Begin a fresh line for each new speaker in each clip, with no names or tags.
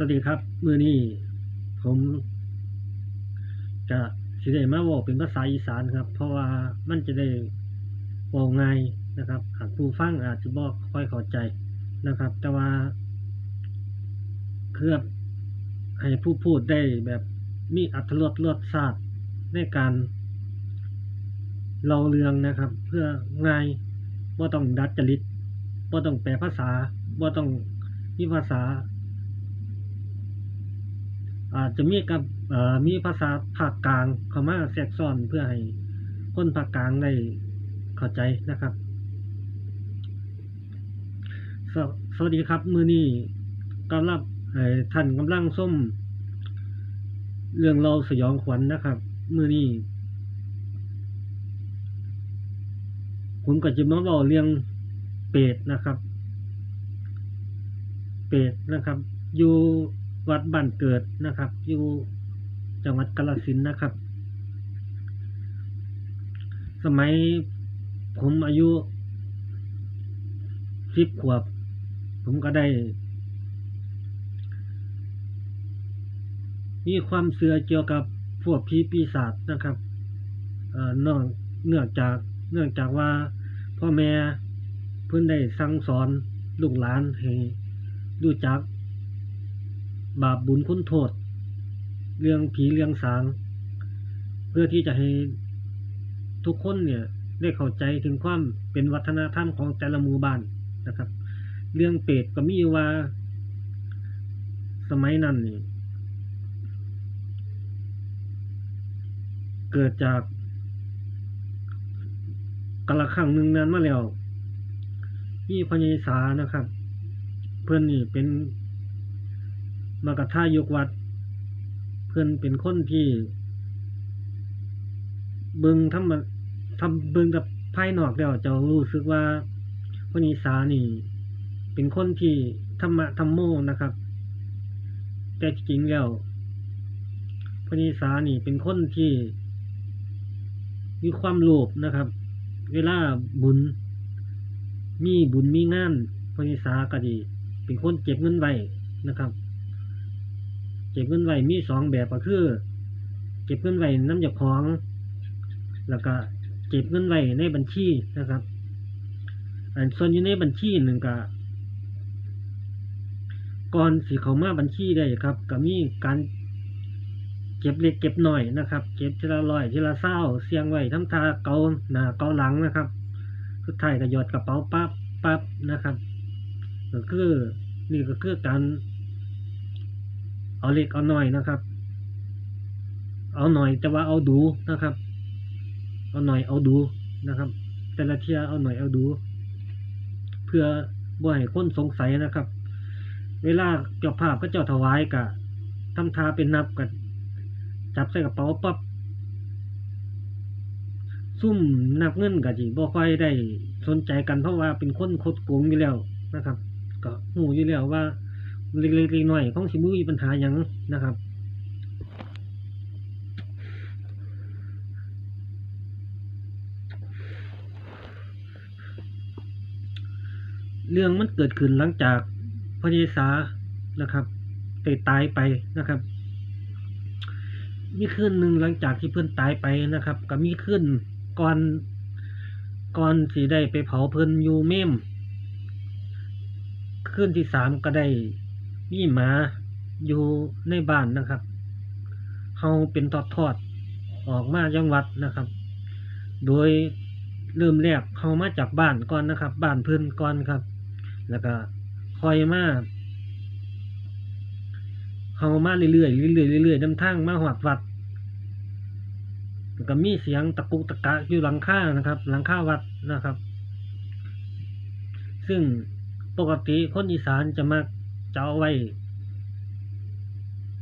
สวัสดีครับ มือนี้ผมจะสิได้มาบอกเป็นภาษาอีสานครับ เพราะว่ามันจะได้บอกง่ายนะครับ หากผู้ฟังอาจจะบอกค่อยเข้าใจนะครับ แต่ว่าเพื่อให้ผู้พูดได้แบบมีอัตรสรสชาติในการเล่าเรื่องนะครับ เพื่อง่ายว่าต้องดัดจริตว่าต้องแปลภาษาว่าต้องมีภาษา อาจจะมีกับมีภาษาภาคกลางเข้ามาแทรกซ้อนเพื่อให้คนภาคกลางได้เข้าใจนะครับ สวสวัสดีครับ มือนี้กำลังท่านกำลังส้ม เรื่องเราสยองขวัญนะครับ มือนี้ผมก็จะมาบอกเรื่องเปรตนะครับ เปรตนะครับ อยู่ วัดบ้านเกิดนะครับ อยู่จังหวัดกาฬสินนะครับ สมัยผมอายุสิบขวบ ผมก็ได้ มีความเสื่อเกี่ยวกับพวกผีปีศาจนะครับเนื่องเนื่องจากเนื่องจากว่าพ่อแม่เพิ่อนได้สั่งสอนลูกหลานให้รู้จัก บาปบุญคุณโทษ เรื่องผีเรื่องสาง เพื่อที่จะให้ทุกคนเนี่ยได้เข้าใจถึงความเป็นวัฒนธรรมของแต่ละหมู่บ้านนะครับ เรื่องเปรตก็มีว่า สมัยนั้นนี่เกิดจากกละครั้งหนึ่งนานมาแล้วที่พญาสานะครับ เพื่อนนี่เป็น มากระท่ายกวัด เพื่อนเป็นคนที่เบิงทำมาทำเบิงกับภายนอกแล้วจะรู้สึกว่าพญาสานี่ เป็นคนที่ธรรมะธรรมโมนะครับ แต่จริงแล้วพญาสานี่เป็นคนที่มีความโลภนะครับ เวลาบุญ มีบุญมีงานพญาสาก็ดี เป็นคนเก็บเงินไว้นะครับ ก็บเงินไว้มีสองแบบก็คือ เก็บเงินไว้น้ำหยาของ แล้วก็เก็บเงินไว้ในบัญชีนะครับ อันส่วนอยู่ในบัญชีหนึ่งก็ก่อนสิเขามาบัญชีได้ครับ ก็มีการเก็บเล็กเก็บหน่อยนะครับ เก็บทีละร้อยทีละเศร้าเสียงไว้ทำทาเกาหน้าเกาหลังนะครับสุดท้ายก็หยอดกระเป๋าปั๊บปั๊บนะครับก็คือนี่ก็คือการ เอาเล็กเอาหน่อยนะครับ เอาหน่อยแต่ว่าเอาดูนะครับ เอาหน่อยเอาดูนะครับ แต่ละเที่ยเอาหน่อยเอาดู เพื่อบ่ให้คนสงสัยนะครับ เวลาเจ้าภาพก็เจ้าถวายกะทำทาเป็นนับกันจับใส่กระเป๋าปั๊บซุ่มนับเงินก็จีบ่ค่อยได้สนใจกันเพราะว่าเป็นคนคดโกงอยู่แล้วนะครับ ก็หูอยู่แล้วว่า เล็กๆหน้อยๆของสิบุมีปัญหาหยังนะครับเรื่องมันเกิดขึ้นหลังจากพระเยซานะครับได้ตายไปนะครับมีคืนหนึ่งหลังจากที่เพื่อนตายไปนะครับ ก็มีคืนก่อนก่อนสีได้ไปเผาเพิ่อนอยู่เมมคืนที่สามก็ได้ มีหมาอยู่ในบ้านนะครับเฮาเป็นทอดทอดออกมาจังหวัดนะครับ โดยเริ่มแรกเฮามาจากบ้านก่อนนะครับ บ้านเพิ่นก่อนครับ แล้วก็คอยมาเฮามาเรื่อยๆเรื่อยๆเรื่อยๆนำทางมาหอดวัดก็มีเสียงตะกุกตะกักอยู่หลังคานะครับ หลังคาวัดนะครับ ซึ่งปกติคนอีสานจะมัก จะเอาไว้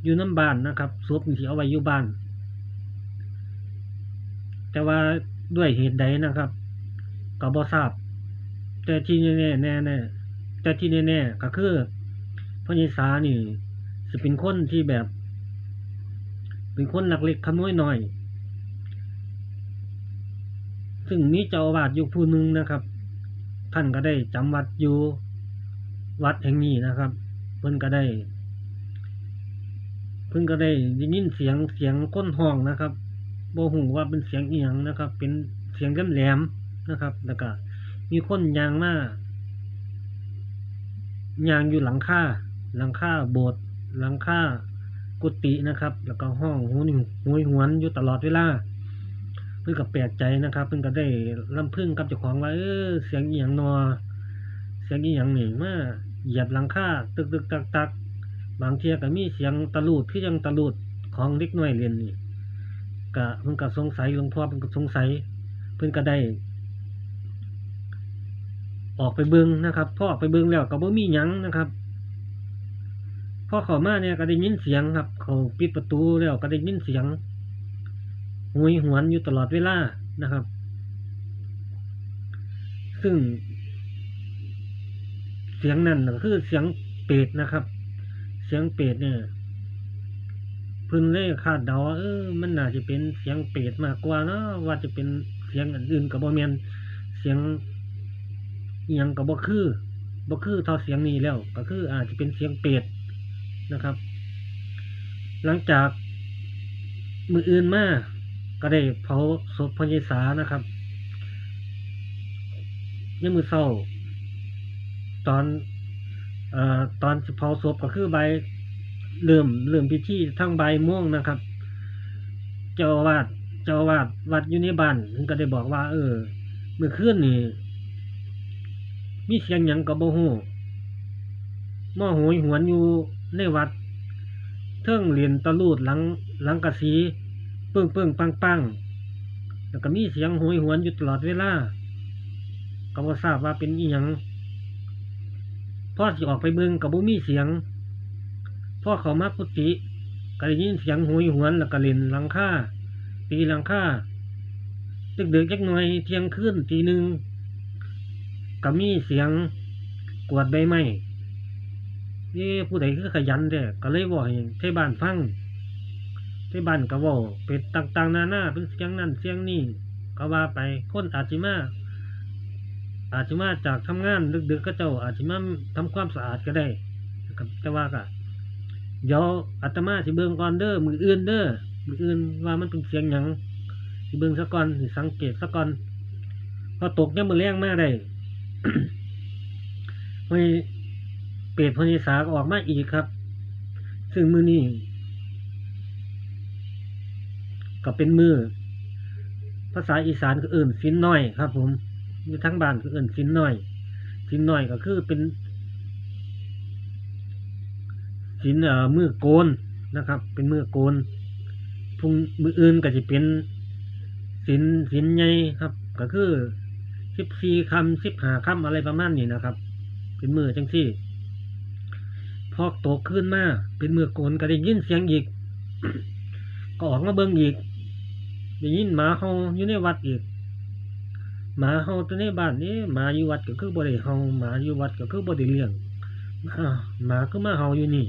อยู่น้ำบ้านนะครับศพที่เอาไว้อยู่บ้าน แต่ว่าด้วยเหตุใดนะครับก็บ่ทราบ แต่ที่แน่ๆแน่แต่ที่แน่ๆก็คือพระยิสานี่จะเป็นคนที่แบบ เป็นคนหลักเล็กขโมยน้อย ซึ่งมีเจ้าอาวาสอยู่ผู้หนึ่งนะครับ ท่านก็ได้จำวัดอยู่วัดแห่งนี้นะครับ เพิ่นก็ได้ เพิ่นก็ได้ได้ยินเสียงเสียงก้นห้องนะครับบ่ฮู้ว่าเป็นเสียงอีหยังนะครับ เป็นเสียงแหลมๆนะครับ แล้วก็มีคนยางมาย่างอยู่หลังคาหลังคาโบสถ์หลังคากุฏินะครับ แล้วก็ห้องหูหนหวยหวนอยู่ตลอดเวลาเพิ่นก็แปลกใจนะครับ เพิ่นก็ได้ลำพึงกับเจ้าของว่าเออเสียงอีหยังนอเสียงอีหยังนี่มา เหยียบหลังคาตึกตึกตักตักบางเทียก็มีเสียงตะลูดที่ยังตะลูดของเด็กน้อยเรียนนี่ก็เพิ่นก็สงสัยหลวงพ่อเพิ่นก็สงสัย เพิ่นก็ได้ ออกไปเบิ่งนะครับพอออกไปเบิ่งแล้วก็บ่มีหยังนะครับพอเข้ามาเนี่ยก็ได้ยินเสียงครับ เขาปิดประตูแล้วก็ได้ยินเสียงหวยหวนอยู่ตลอดเวลานะครับ ซึ่ง สียงนั่นก็คือเสียงเปรตนะครับ เสียงเปรตเนี่ยพิ่นเลยคาดเดาว่าเออมันน่าจะเป็นเสียงเปรตมากกว่าเนาะว่าจะเป็นเสียงอื่นกับบ่แม่นเสียงอียังก็บ่คือบ่คือเท่าเสียงนี้แล้ว ก็คืออาจจะเป็นเสียงเปรตนะครับ หลังจากมืออื่นมาก็ได้เผาศพพญสานะครับยังมือเศร้า ตอนเอ่อตอนเผาศพก็คือใบเริ่มเริ่มพิธีทั้งใบม่วงนะครับ เจ้าวาสเจ้าวาสวัดอยู่ในบ้านก็ได้บอกว่า เออ เมื่อคืนนี่มีเสียงหยังก็บ่ฮู้หม้อโหยหวนอยู่ในวัด เทิงเหรียญตะลูดหลังหลังกระสีเปิ้งเปิ้งปังปังแล้วก็มีเสียงโหยหวนอยู่ตลอดเวลาก็บ่ทราบว่าเป็นอีหยัง พ่อสิออกไปเบิ่งกับบ่มีเสียงพ่อเขามากุฏิก็ได้ยินเสียงหวยหวนแล้วก็เล่นหลังคาตีหลังคาดึกๆจักหน่อยเที่ยงคืนตีหนึ่งก็มีเสียงกวดใบไม้เอ้ผู้ใดคือขยันแท้ก็เลยบอกให้เทบ้านฟังเทบ้านก็เว้าเป็นต่างๆ นานาเป็นเสียงนั่นเสียงนี่ก็ว่าไปคนอาจิมา อาจจะมาจากทำงานดึกๆก็เจ้าอาจจะมาทำความสะอาดก็ได้นะครับแต่ว่าก็เดี๋ยวอาตมาสิเบิ่งก่อนเด้อมืออื่นเด้อมืออื่นว่ามันเป็นเสียงหยังสิเบิ่งซะก่อนสิสังเกตซะก่อนพอตกเนี่ยมือแรงมาได้ไม่เปรตพญสาออกมาอีกครับ ซึ่งมือนี้ก็เป็นมือ ภาษาอีสานก็เอื่นสินน้อยครับผม อยู่ทั้งบ้านคือเอื่นสินน้อยสินน้อยก็คือเป็นสินเอ่อมือโกนนะครับ เป็นมือโกนพุงมืออื่นก็จะเป็นสินสินใหญ่ครับ ก็คือสิบสี่คำสิบห้าคำอะไรประมาณนี้นะครับ เป็นมือจังสี่ พอโตขึ้นมาเป็นมือโกนก็ได้ยินเสียงอีก ก็ออกมาเบิ่งอีกได้ยินหมาเฮาอยู่ในวัดอีก หมาเฮาตัวในบ้านนี้หมาอยู่วัดก็คือบ่ได้เฮาหมาอยู่วัดก็คือบ่ได้เลี้ยงอ้าหมาก็มาเฮาอยู่นี่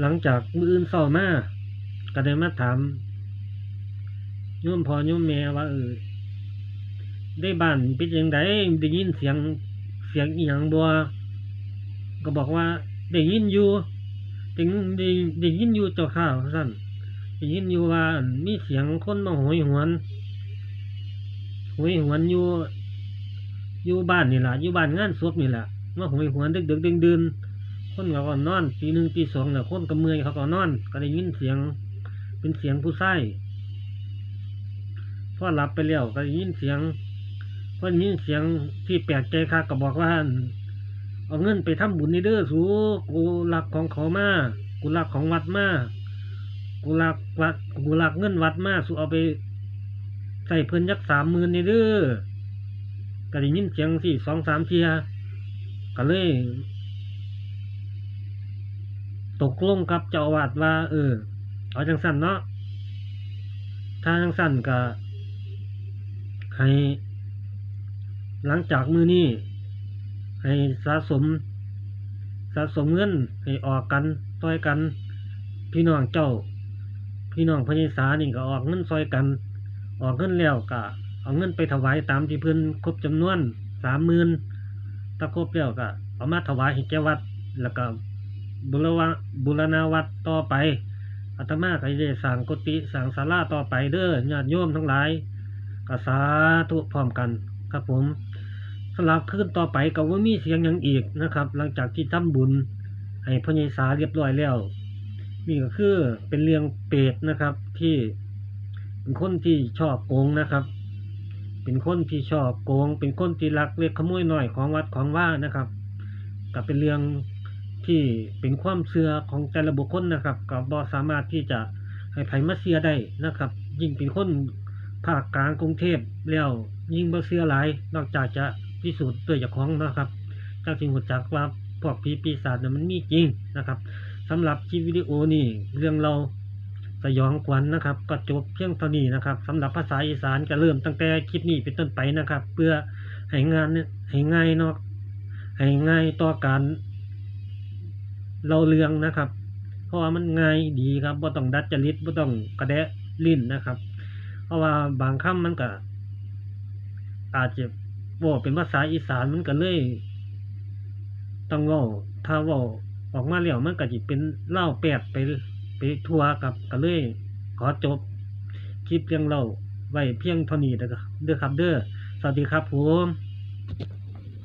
หลังจากมืออื่นเศร้ามาก็ได้มาถามโยมพ่อโยมแม่ว่าเออได้บ้านเป็นยังไงได้ยินเสียงเสียงอีหยังบัวก็บอกว่าได้ยินอยู่ได้ได้ได้ยินอยู่เจ้าข้าวสั่น ได้ยินอยู่ว่ามีเสียงคนมาโหยหวนโหยหวนอยู่อยู่บ้านนี่แหละอยู่บ้านงานศพนี่แหละมาโหยหวนดึกดึกดึงดื่นคนเขาก็นอนตีหนึ่งตีสองแล้วคนก็เมื่อยเขาก็นอน ก็ได้ยินเสียง เป็นเสียงผู้ชายพอหลับไปแล้วก็ได้ยินเสียงพอยินเสียงที่แปลกใจค่ะก็บอกว่าเอาเงินไปทำบุญนี่เด้อสูกูรักของเขามากูรักของวัดมา กูลักวัดกูลักเงินวัดมาสุเอาไปใส่เพิ่นยักสามหมื่นนี่เด้อก็ได้ยินเสียงสี่สองสามเทียก็เลย ตกลงกับเจ้าอาวาสว่า เออ เอาจังสั่นเนาะถ้าจังสั่นก็ให้ หลังจากมือนี้ให้สะสม สะสมเงินให้ออกกันต่อยกัน พี่น้องเจ้า พี่น้องพญสานี่ก็ออกเงินซอยกัน ออกเงินแล้วก็เอาเงินไปถวายตามที่เพิ่นครบจำนวนสามหมื่นถ้าครบแล้วก็เอามาถวายให้แก่วัด แล้วก็บุรวะบุรณาวัดต่อไปอาตมาก็ได้สร้างกุฏิสร้างศาลาต่อไปเด้อญาติโยมทั้งหลายก็สาธุพร้อมกันครับผมสำหรับคืนต่อไปก็ว่ามีเสียงยังอีกนะครับ หลังจากที่ทำบุญให้พระยสาเรียบร้อยแล้ว นี่ก็คือเป็นเรื่องเปรตนะครับ ที่เป็นคนที่ชอบโกงนะครับ เป็นคนที่ชอบโกง เป็นคนที่ลักเล็กขโมยหน้อยของวัดของว่านะครับก็เป็นเรื่องที่เป็นความเชื่อของแต่ละบุคคลนะครับก็บ่สามารถที่จะให้ไผมาเสียได้นะครับ ยิ่งเป็นคนภาคกลางกรุงเทพแล้วยิ่งบ่เชื่อหลายนอกจากจะพิสูจน์ด้วยจ้าของนะครับจากสิ่งหัวจักว่าพวกผีปีศาจน่ะมันมีจริงนะครับ สำหรับคลิปวิดีโอนี่เรื่องเราสยองขวัญนะครับ ก็จบเพียงเท่านี้นะครับสำหรับภาษาอีสานจะเริ่มตั้งแต่คลิปนี้เป็นต้นไปนะครับ เพื่อให้งานนี่ยให้ง่ายเนาะให้ง่ายต่อการเล่าเรื่องนะครับ เพราะว่ามันง่ายดีครับบ่ต้องดัดจริตบ่ต้องกระแดะลิ้นนะครับ เพราะว่าบางคำมันก็อาจจะบอกเป็นภาษาอีสานมันก็เลยต้องเว้าถ้าเว้า ออกมาแล้วมันก็จะเป็นเล่าแปดไปไปทัวร์กับก็เลย ขอจบคลิปเรื่องเล่าไว้เพียงเท่านี้เด้อครับเด้อครับเด้อสวัสดีครับผม